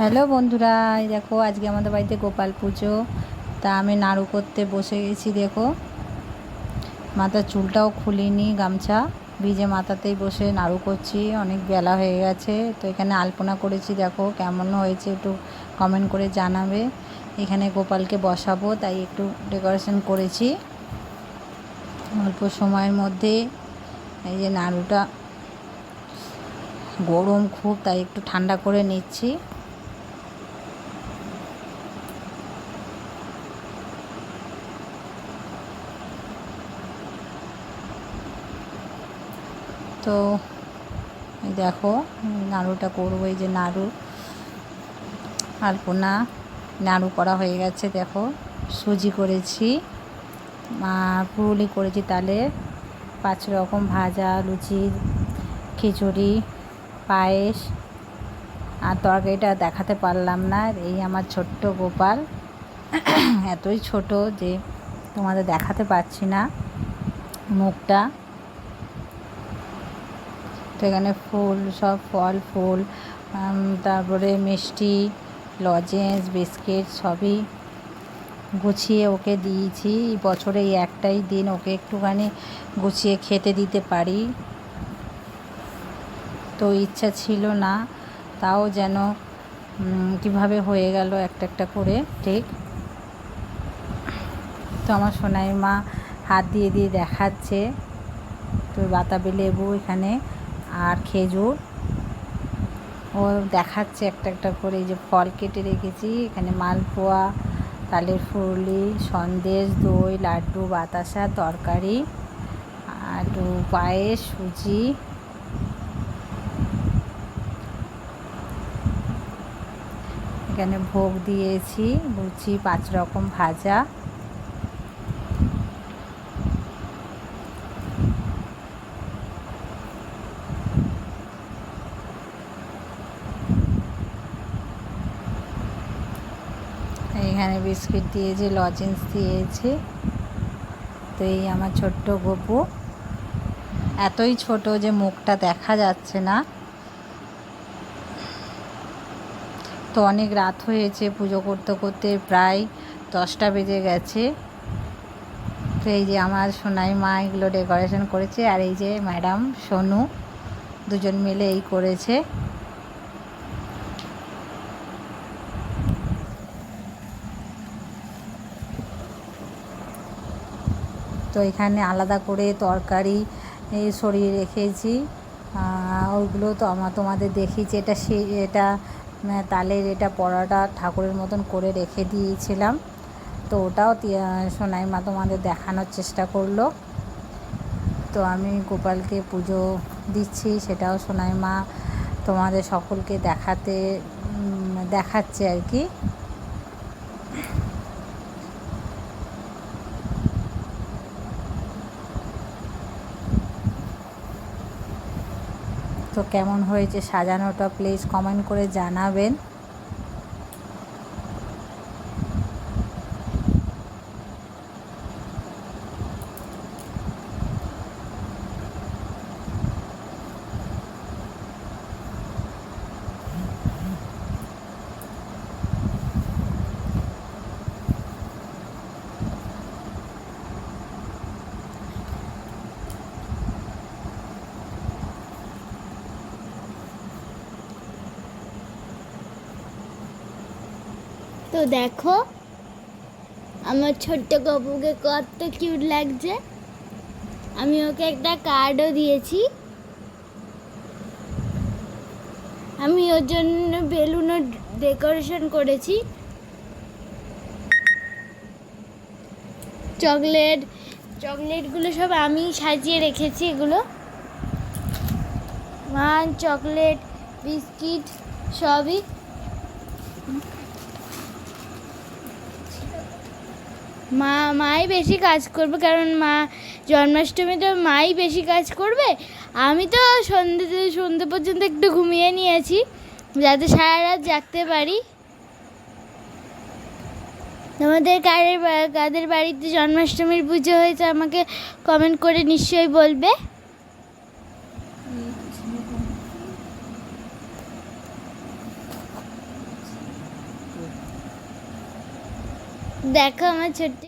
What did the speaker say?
Hello বন্ধুরা দেখো আজকে আমাদের বাড়িতে গোপাল পুজো। তা আমি নাড়ু করতে বসে গেছি, দেখো। মাথার চুলটাও খুলিনি, গামছা। ভিজে মাথাতেই বসে নাড়ু করছি, অনেক বেলা হয়ে গেছে। তো এখানে আলপনা করেছি, দেখো কেমন হয়েছে, একটু কমেন্ট করে জানাবে। এখানে গোপালকে বসাবো, তাই একটু ডেকোরেশন করেছি। অল্প সময়ের মধ্যে এই যে নাড়ুটা গরম খুব, তাই একটু ঠান্ডা করে নিচ্ছি। তো দেখো, নাড়ুটা করব, এই যে নাড়ু। আলপনা, নাড়ু করা হয়ে গেছে, দেখো। সুজি করেছি। পুরুলি করেছি তালে। পাঁচ রকম ভাজা, লুচি, খিচুড়ি, পায়েস। আর তরকারিটা দেখাতে পারলাম না, এই আমার ছোট্ট গোপাল। এতই ছোট যে তোমাদের দেখাতে পারছি না মুখটা। তো এখানে ফুল, সব ফল, ফুল তারপরে মিষ্টি, লজেন্স, বিস্কিট, সবই গুছিয়ে ওকে দিয়েছি। বছরে এই একটাই দিন ওকে একটুখানি গুছিয়ে খেতে দিতে পারি। তো ইচ্ছা ছিল না, তাও যেন কীভাবে হয়ে গেল একটা একটা করে, ঠিক? তো আমার সোনাই মা হাত দিয়ে দিয়ে দেখাচ্ছে। তো বাতাবি লেবু এখানে আর খেজুর। ও দেখাচ্ছে একটা একটা করে এই যে ফল কেটে রেখেছি। এখানে মালপোয়া, তালের ফুরলি, সন্দেশ, দই, লাড্ডু, বাতাসা, তরকারি, আর পায়েস, সুজি। এখানে ভোগ দিয়েছি, লুচি, পাঁচ রকম ভাজা। এখানে বিস্কিট দিয়েছে লজেন্স দিয়েছে। তো এই আমার ছোট্ট গপু। এতই ছোট যে মুখটা দেখা যাচ্ছে না। তো অনেক রাত হয়েছে পুজো করতে করতে, প্রায় দশটা বেজে গেছে। তো এই যে আমার সোনাই মা এগুলো ডেকোরেশন করেছে, আর এই যে ম্যাডাম সোনু, দুজন মিলে এই করেছে। তো এখানে আলাদা করে তরকারি সরিয়ে রেখেছি। ওইগুলো তো আমার তোমাদের দেখিয়েছি। এটা সে, এটা তালের এটা পড়াটা ঠাকুরের মতন করে রেখে দিয়েছিলাম। তো ওটাও সোনাই মা তোমাদের দেখানোর চেষ্টা করল। তো আমি গোপালকে পুজো দিচ্ছি, সেটাও সোনাই মা তোমাদের সকলকে দেখাতে দেখাচ্ছে আর কি। তো কেমন হয়েছে সাজানোটা প্লিজ কমেন্ট করে জানাবেন। তো দেখো, আমার ছোট্ট গপুকে কত কিউট লাগছে। আমি ওকে একটা কার্ডও দিয়েছি। আমি ওর জন্য বেলুনও ডেকোরেশন করেছি। চকলেট, চকলেটগুলো সব আমি সাজিয়ে রেখেছি এগুলো। মান চকলেট, বিস্কিট, সবই। মা, মাই বেশি কাজ করবে, কারণ মা জন্মাষ্টমী তো মাই বেশি কাজ করবে। আমি তো সন্ধ্যে সন্ধ্যে পর্যন্ত একটু ঘুমিয়ে নিয়েছি, যাতে সারা রাত জাগতে পারি। তোমাদের কারের কাদের বাড়িতে জন্মাষ্টমীর পুজো হয়েছে আমাকে কমেন্ট করে নিশ্চয়ই বলবে। দেখো আমার ছোট্ট